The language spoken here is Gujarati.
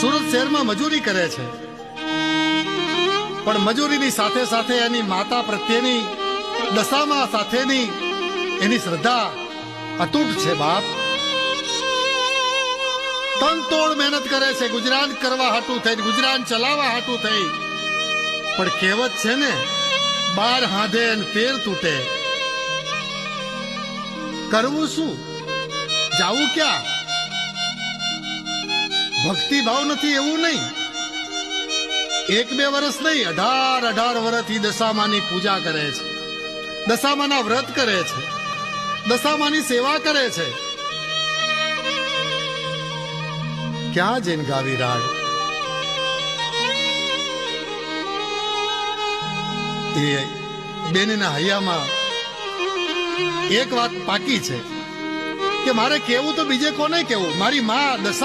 સુરત શહેરમાં મજૂરી કરે છે. પણ મજૂરીની સાથે સાથે એની માતા પ્રત્યેની દશામાં સાથેની એની શ્રદ્ધા અતૂટ છે બાપ. તન તોડ મહેનત કરે છે, ગુજરાન કરવા હાટું થઈ, ગુજરાન ચલાવવા હાટું થઈ. પણ કહેવત છે ને, બાર હાંધે પેર તૂટે. કરવું શું? જાવું ક્યાં? ભક્તિ ભાવ નથી, એવું નહીં. એક બે વર્ષ નહીં, અઢાર અઢાર વર્ષથી દશામાની પૂજા કરે છે. દશામાના વ્રત કરે છે. દશામાની સેવા કરે છે. ક્યાં જેન ગાવી રાડ? એ બેનના હૈયામાં એક વાત પાકી છે કે મારે કેવું તો બીજે કોને કેવું? મારી માં દશા